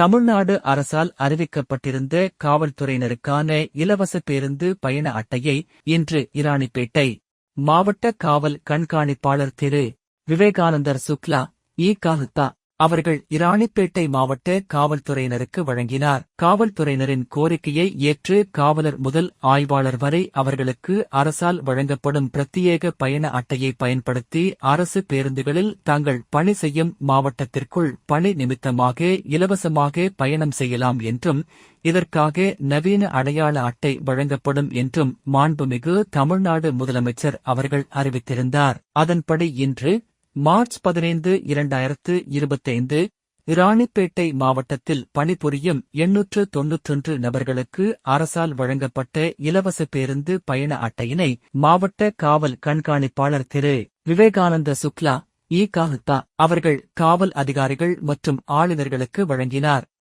தமிழ்நாடு அரசால் அறிவிக்கப்பட்டிருந்த காவல்துறையினருக்கான இலவச பேருந்து பயண அட்டையை இன்று இராணிப்பேட்டை மாவட்ட காவல் கண்காணிப்பாளர் திரு. விவேகானந்தர் சுக்லா இ. காகுத்தா அவர்கள் இராணிப்பேட்டை மாவட்ட காவல்துறையினருக்கு வழங்கினார். காவல்துறையினரின் கோரிக்கையை ஏற்று காவலர் முதல் ஆய்வாளர் வரை அவர்களுக்கு அரசால் வழங்கப்படும் பிரத்யேக பயண அட்டையை பயன்படுத்தி அரசு பேருந்துகளில் தாங்கள் பணி செய்யும் மாவட்டத்திற்குள் பணி நிமித்தமாக இலவசமாக பயணம் செய்யலாம் என்றும் இதற்காக நவீன அடையாள அட்டை வழங்கப்படும் என்றும் மாண்புமிகு தமிழ்நாடு முதலமைச்சர் அவர்கள் அறிவித்திருந்தார். அதன்படி இன்று மார்ச் பதினைந்து இரண்டாயிரத்து இருபத்தைந்து இராணிப்பேட்டை மாவட்டத்தில் பணிபுரியும் எண்ணூற்று தொன்னூற்றொன்று நபர்களுக்கு அரசால் வழங்கப்பட்ட இலவச பேருந்து பயண அட்டையினை மாவட்ட காவல் கண்காணிப்பாளர் திரு. விவேகானந்த சுக்லா இ. காகுத்தா அவர்கள் காவல் அதிகாரிகள் மற்றும் ஆளுநர்களுக்கு வழங்கினார்.